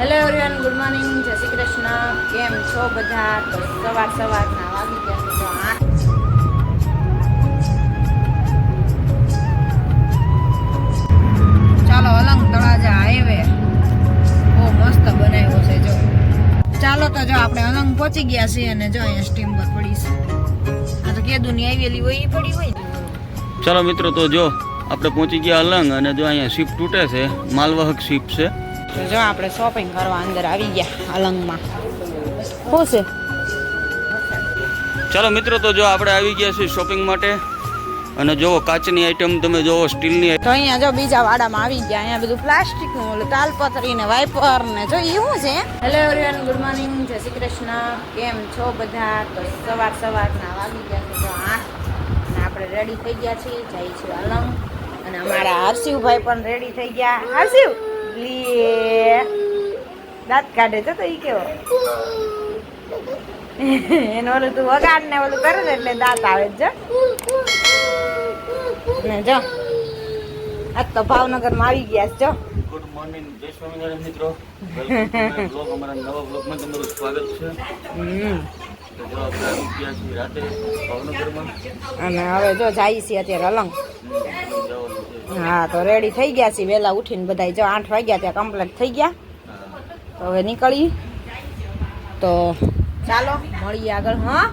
Hello everyone good morning જય શ્રી કૃષ્ણ. કેમ છો બધા? તો સવાર સવારના વાગી ગયા તો આઠ ચાલો, અલંગ તળાજા હાઈવે બહુ મસ્ત બનાવ્યો છે, જો. ચાલો તો જો, આપણે અલંગ પહોંચી ગયા છીએ અને જો અહીંયા સ્ટીમ પર પડી છે. આ તો કેદુની આવેલી હોય એ પડી હોય ચાલો મિત્રો, તો જો, આપણે પહોંચી ગયા અલંગ અને જો અહીંયા શિપ તૂટે છે, માલવાહક શિપ છે. તો જો આપણે શોપિંગ કરવા અંદર આવી ગયા અલંગમાં શું છે? ચાલો મિત્રો તો જો આપણે આવી ગયા છીએ શોપિંગ માટે. અને જો કાચની આઈટમ તમે જો સ્ટીલની તો અહીંયા જો બીજા વાડામાં આવી ગયા. અહીંયા બધું પ્લાસ્ટિકનું ઓલું તાલપત્રી ને વાઇપર ને જો એ શું છે? હેલો એવરીવન ગુડ મોર્નિંગ જય શ્રી કૃષ્ણ. કેમ છો બધા? તો સવાર સવારના વાગી ગયા છે. તો આઠ અને આપણે રેડી થઈ ગયા છીએ. જઈ છીએ અલંગ અને અમારા હર્ષિવભાઈ પણ રેડી થઈ ગયા. હર્ષિવ! લે દાંત કાઢે છે તો ઈ કેવો? એનો ઓલું તું વગાડ ને ઓલું કરે ને એટલે દાંત આવે જ. ને જો. આજ તો ભાવનગરમાં આવી ગયા છે જો. ગુડ મોર્નિંગ જય સ્વામિનારાયણ મિત્રો. વેલકમ ટુ માય બ્લોગ અમારા નવા બ્લોગમાં તમારું સ્વાગત છે. રાતે ભાવનગરમાં. અને હવે જો જાય છે અત્યારે અલંગ. હા, તો રેડી થઈ ગયા છીએ. વહેલા ઉઠીને બધા જો આઠ વાગ્યા ત્યાં કમ્પ્લીટ થઈ ગયા. તો હવે નીકળી. તો ચાલો, મળીએ આગળ, હા?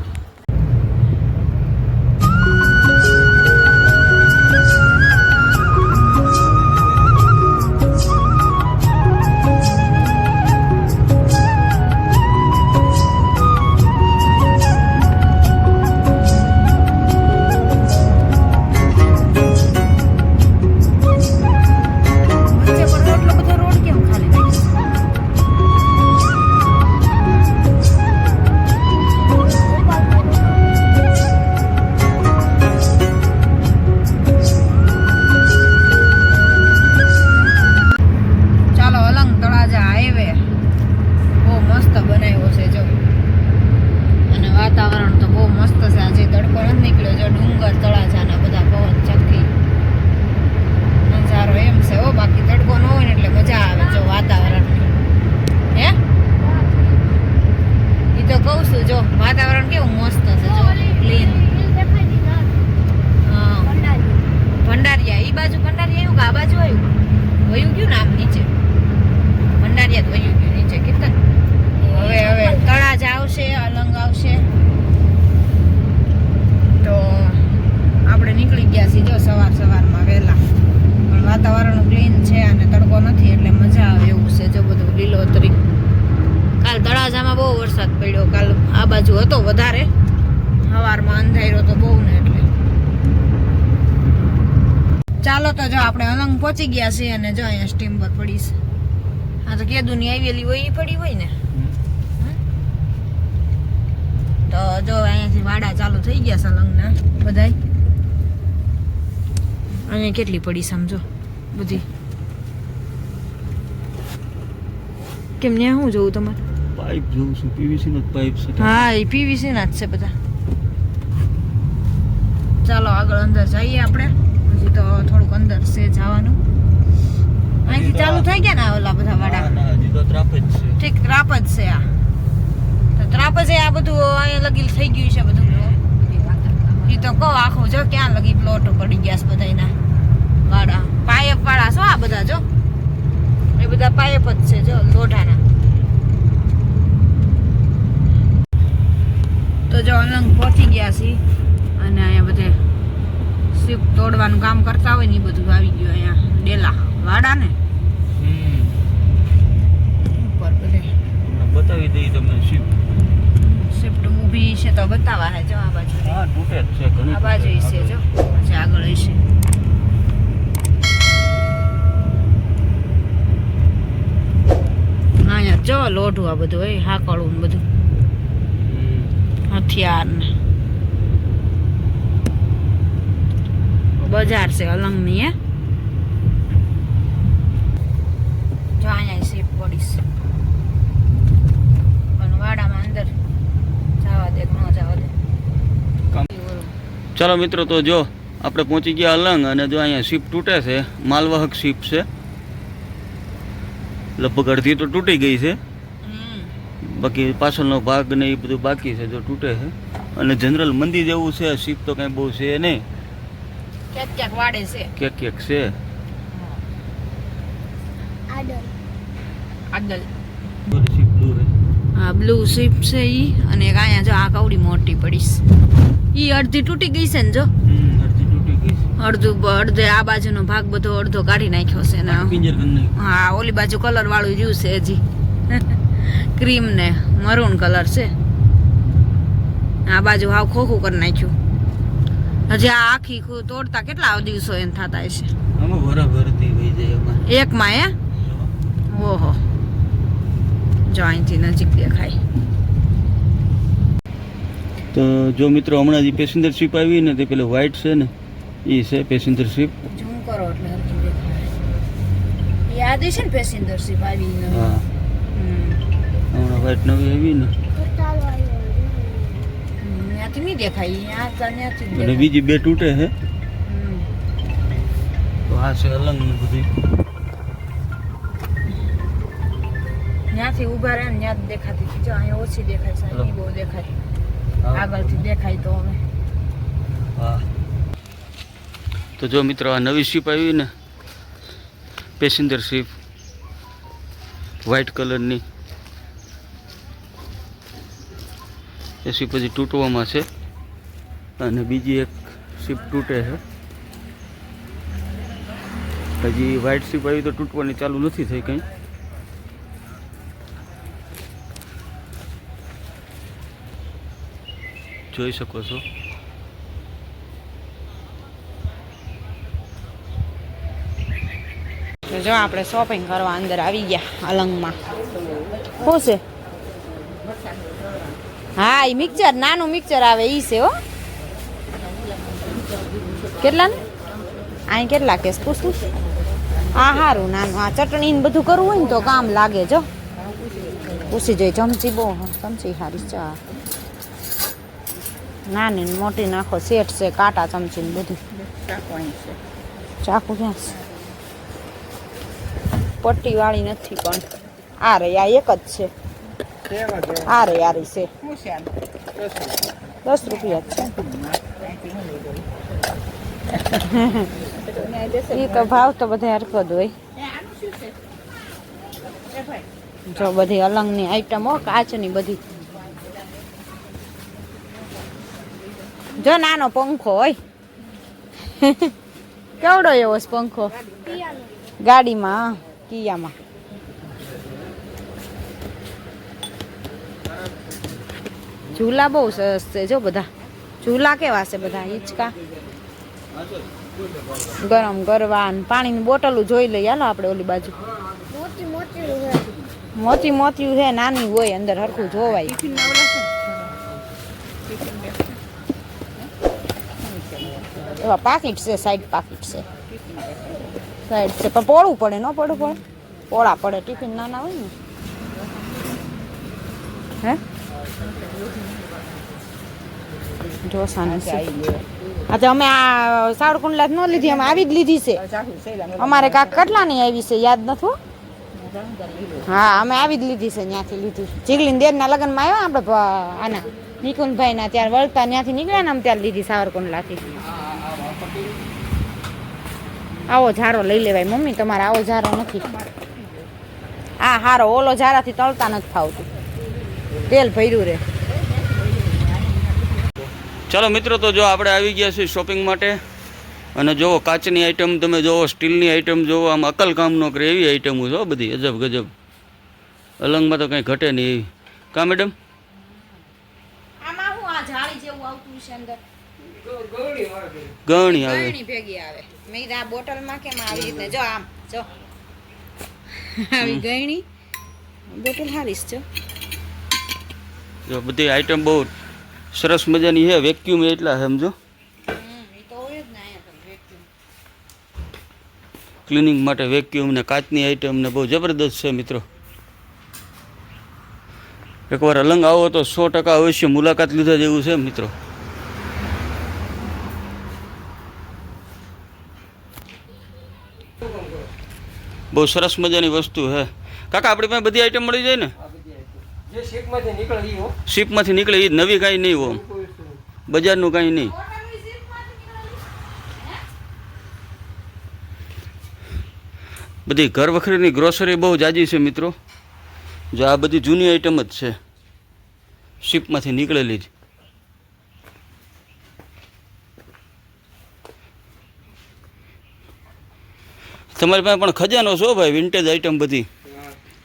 પહોંચી ગયા છે અને જો અહીંયા સ્ટીમ પર પડી છે. આ તો કેદુની આવેલી હોય એ પડી હોય ને? તો જો અહીંયાથી વાડા ચાલુ થઈ ગયા છે લગ્ન બધાય. અહીંયા કેટલી પડી સમજો બધી. કેમ ને શું જોવું તમારે? પાઇપ જોઉં છું પીવીસી નો પાઇપ છે. હા એ પીવીસી ના જ છે બધા. ચાલો આગળ અંદર જઈએ આપણે. તો થોડુંક અંદર છે જવાનું. અહીંથી ચાલુ થઈ ગયા ને ઓલા બધા વાડા? હજી તો ત્રાપ જ છે. ઠીક ત્રાપ જ છે આ. તો ત્રાપ જ આ બધું અહીંયા લગી થઈ ગયું છે બધું એ તો કહો આખું જો ક્યાં લગી પ્લોટ પડી ગયા છે બધાયના વાડા. પાયપ વાળા છો આ બધા જો? એ બધા પાયપ જ છે જો લોઢાના. તો જો અલંગ પહોંચી ગયા છીએ અને અહીંયા બધે સીપ તોડવાનું કામ કરતા હોય ને એ બધું આવી ગયું અહીંયા. ડેલા વાડા ને? હમ. ઉપર બધે? બતાવી દઈ તમને શિપ શિફ્ટ ઊભી છે તો બતાવા હે જો આ બાજુ. હા તૂટે છે ઘણી આ બાજુ છે. જો. પછી આગળ છે અહીંયા જો લોઢું આ બધું હોય હાકળું ને બધું. હમ. હથિયાર ને. બજાર છે અલંગની હે? જો અહીંયા સીપ પડીશ. પણ વાડામાં અંદર જવા દે ન જવા દે. ચાલો મિત્રો તો જો આપણે પહોંચી ગયા અલંગ અને જો અહીંયા શિપ તૂટે છે માલવાહક શિપ છે. લગભગ અડધી તો તૂટી ગઈ છે. બાકી પાછળનો ભાગ ને એ બધું બાકી છે જો તૂટે છે. અને જનરલ મંદિર જેવું છે શીપ તો કાંઈ બહુ છે નહીં. ક્યાંક ક્યાંક વાડે છે. ક્યાંક ક્યાંક છે. શીપ હા બ્લુ શિપ છે ઈ અને એક અહીંયા જો આ કવડી મોટી પડીશ ઈ અડધી તૂટી ગઈ છે ને જો? અડધી તૂટી ગઈ છે. અડધું અડધે આ બાજુનો ભાગ બધો અડધો કાઢી નાખ્યો છે ને. હા ઓલી બાજુ કલર વાળું રહ્યું છે હજી. ક્રીમ ને મરૂન કલર છે. આ બાજુ હાવ ખોખું કરી નાખ્યું. હજી આ આખી તોડતા કેટલા દિવસો એમ થતા હશે? એક માં વહી જાય એકમાં હે? ઓહો. જો અહીંથી નજીક દેખાય. તો જો મિત્રો હમણાં જે પેસેન્જર શિપ આવી ને તે પેલું વ્હાઇટ છે ને એ છે પેસેન્જર શિપ ઝૂમ કરો એટલે હરખી દેખાય. યાદ છે ને પેસેન્જર શિપ આવી. હા. હમ. હમણાં વ્હાઇટ નવી આવી ને. ત્યાંથી નહીં દેખાય આ ત્યાંથી જ અને બીજી બે તૂટે છે તો આ છે અલંગ ને બધી. ત્યાંથી ઊભા રહે ને ત્યાં જ દેખાતી હતી. જો અહીંયા ઓછી દેખાય છે અહીં બહુ દેખાય. આગળથી દેખાય તો અમે હા. તો જો મિત્રો આ નવી શીપ આવી ને પેસેન્જર શિપ વ્હાઇટ કલરની એ શીપ હજી તૂટવામાં છે. અને બીજી એક શીપ તૂટે છે. હજી વ્હાઇટ શીપ આવી તો તૂટવાની ચાલુ નથી થઈ કંઈ. જોઈ શકો છો. જો આપણે શોપિંગ કરવા અંદર આવી ગયા અલંગમાં. શું છે? હા એ મિક્સર નાનું મિક્સર આવે એ છે, હો. કેટલા ને અહીં કેટલા કેસ? પૂછું? આ સારું નાનું. આ ચટણી ને બધું કરવું હોય ને તો કામ લાગે, જો. પૂછી જોઈ, ચમચી બહુ ચમચી સારી ચા નાની ને મોટી નાખો સેટ છે, કાંટા ચમચી ને બધું. ચાકુ ક્યાં છે? પટ્ટી વાળી નથી પણ. આ રહી આ એક જ છે. આ રે છે. દસ રૂપિયા. જ છે. એ તો ભાવ તો બધા હરકત હોય. જો બધી અલંગની આઈટમો કાચની બધી. જો નાનો પંખો હોય. કેવડો એવો પંખો? ગાડીમાં કિયામાં. ઝૂલા બહુ સરસ છે જો બધા. ઝૂલા કેવા છે બધા? હિંચકા. ગરમ કરવા પાણીની બોટલો જોઈ લઈએ. હાલો આપણે ઓલી બાજુ. મોતી મોતી છે. નાની હોય અંદર હરખું જોવાય. એવા પાકીટ છે સાઈડ પાકીટ છે. સાઈડ છે. પણ પોળું પડે ન પડવું પડે પોળા પડે. ટિફિન નાના હોય ને. હે? અમે આ સાવરકુંડલા ન લીધી, અમે આવી જ લીધી છે. અમારે કાક કેટલાની આવી છે, યાદ નથી હા? અમે આવી જ લીધી છે, ત્યાંથી લીધી. જીગલીન દેરના લગ્નમાં આવ્યા આપણે આના આના, નિકુંજભાઈના, ત્યારે વળતા ત્યાંથી નીકળ્યા ને અમે ત્યાં લીધી સાવરકુંડલાથી. આવો ઝારો લઈ લેવાય, મમ્મી, તમારે આવો ઝારો નથી. આ હારો ઓલો ઝારાથી તળતા નથી ફાવતું. તેલ ભર્યું રે. ચાલો મિત્રો તો જો આપણે આવી ગયા છીએ શોપિંગ માટે. અને જુઓ કાચની આઈટમ તમે જુઓ સ્ટીલની આઈટમ જોવો આમ અકલ કામ ન કરે એવી આઈટમો છો બધી અજબ ગજબ. અલંગમાં તો કંઈ ઘટે નહીં એવી. કા મેડમ આમાં હું આ જાળી જેવું આવતું છે અંદર? ગણી આવે. ભેગી આવે. મેં આ બોટલમાં કેમ આવી રીતે જો આમ જો. આવી ગયણી બોટલ હારીશ જો. જો બધી આઈટમ બહુ સરસ મજાની છે વેક્યુમ એટલા છે સમજો. ક્લિનિંગ માટે વેક્યુમ ને કાચની આઈટમ ને બહુ જબરદસ્ત છે મિત્રો. એકવાર અલંગ આવો તો સો ટકા અવશ્ય મુલાકાત લીધા જેવું છે મિત્રો. બહુ સરસ મજાની વસ્તુ હે કાકા આપણી પાસે બધી આઈટમ મળી જાય ને? શીપમાંથી નીકળે એ નવી કાંઈ નહીં હો. બજારનું કાંઈ નહીં. બધી ઘર વખરીની ગ્રોસરી બહુ જાજી છે મિત્રો. જો આ બધી જૂની આઈટમ જ છે. શીપમાંથી નીકળેલી જ. તમારી પાસે પણ ખજાનો છો ભાઈ? વિન્ટેજ આઈટમ બધી.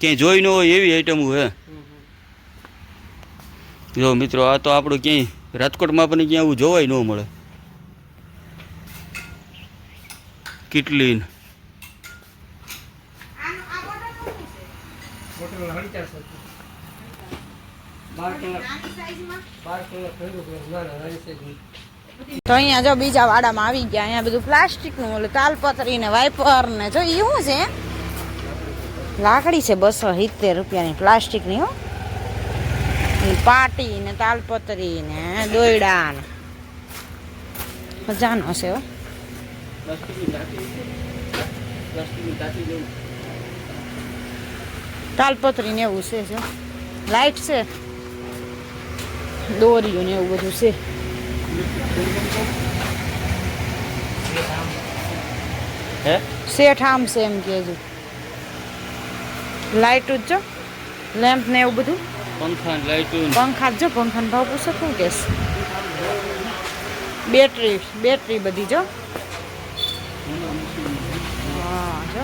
ક્યાંય જોઈ ન હોય એવી આઈટમો હે. જો મિત્રો, આ તો આપણું ક્યાંય રાજકોટમાં પણ ક્યાં આવું જોવાય ન મળે. કેટલી. તો અહીંયા જો બીજા વાડામાં આવી ગયા, અહીંયા બધું પ્લાસ્ટિકનું ઓલું તાલપત્રી ને વાઇપર ને જો એ શું છે? લાકડી છે બસો સિત્તેર રૂપિયાની પ્લાસ્ટિકની હો. પાટી ને તાલપત્રી ને દોયડા ને મજાનો છે તાલપત્રી ને એવું છે જો. લાઈટ છે. દોરીઓ ને એવું બધું છે. હે? શેઠ આમ છે એમ કેજો લાઇટ જ. લેમ્પ ને એવું બધું. પંખા લાઇટું પંખા જ પંખાનો ભાવ પૂછો શું કેસ બેટરી બેટરી બધી જો. હા જો.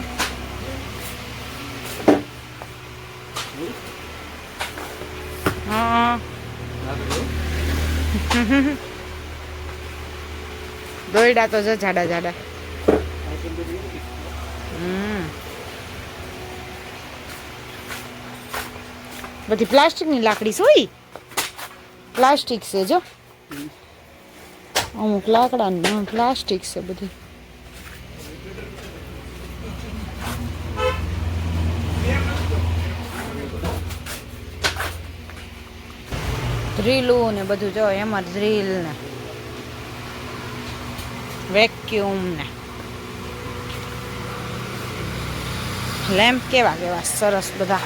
હા. દોયડા તો જો જાડા જાડા બધી પ્લાસ્ટિકની લાકડી સોઈ? પ્લાસ્ટિક છે, જો. અમુક લાકડાની પ્લાસ્ટિક છે બધી. ડ્રીલું ને બધું જો, એમાં ડ્રીલ ને. વેક્યુમ ને. લેમ્પ કેવા કેવા, સરસ બધા.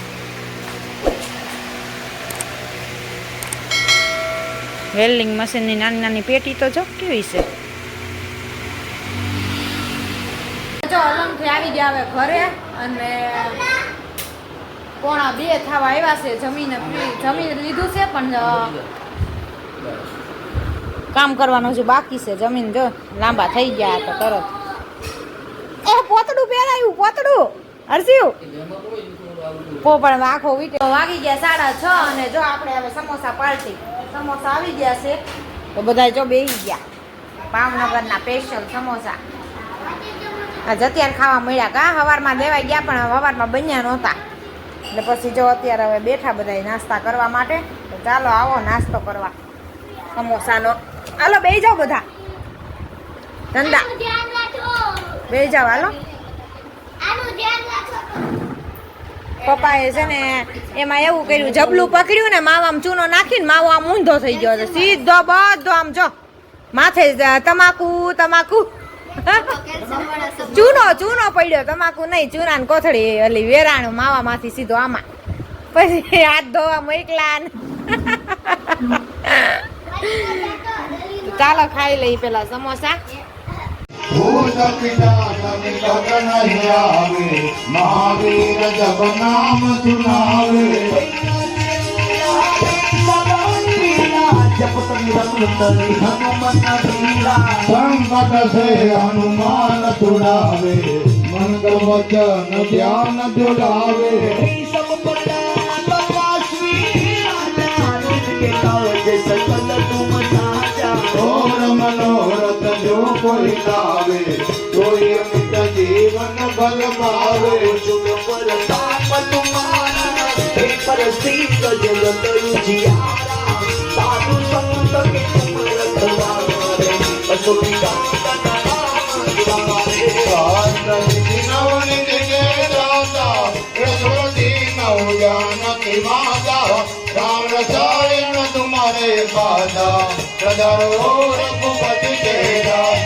વેલ્ડિંગ મશીનની નાની નાની પેટી તો જો કેવી છે? જો આવી ગયા હવે ઘરે અને પોણા બે થવા આવ્યા છે, જમીને જમીન લીધું છે પણ કામ કરવાનું છે બાકી છે, જમીન જો લાંબા થઈ ગયા તો તરત. એ પોતડું પહેરાયું, પોતડું. હરસ્યું? પો પણ આખો વીટે. વાગી ગયા સાડા છ અને જો આપણે હવે સમોસા પાર્ટી સમોસા આવી ગયા છે. તો બધા જો બેસી ગયા. ભાવનગરના સ્પેશિયલ સમોસા. આ જતિયાર ખાવા મળ્યા કા? સવારમાં દેવાઈ ગયા પણ સવારમાં બન્યા નહોતા. એટલે પછી જો અત્યારે હવે બેઠા બધા નાસ્તા કરવા માટે. તો ચાલો આવો નાસ્તો કરવા. સમોસાનો. હાલો બે જાઓ બધા. ધંધા. બે જાઓ, હાલો. પપ્પાએ છે ને એમાં એવું કર્યું જબલું પકડ્યું ને માવામાં ચૂનો નાખીને માવો આમ ઊંધો થઈ ગયો છે. સીધો બધો આમ જો માથે તમાકુ તમાકુ. ચૂનો ચૂનો પડ્યો તમાકુ નહીં ચૂના ને કોથળી ઓલી વેરાણું માવામાંથી સીધો આમાં. પછી હાથ ધોવા મોકલા ચાલો ખાઈ લઈ પેલા સમોસા. महावीर जब नाम सुनावे संकट से हनुमान छुड़ावे मंगल वचन ज्ञान जुड़ावे सकल तुम ભોર મનોરત જો કોઈ નાવે કોઈ મિત્ર જીવન બળ મારે સુખ પર તાપ તુમ માન હે પરસી કજો તોય ચીયા રા સાધુ સંત કે તુમ રખવા રે મન वाला रघुपति तेरा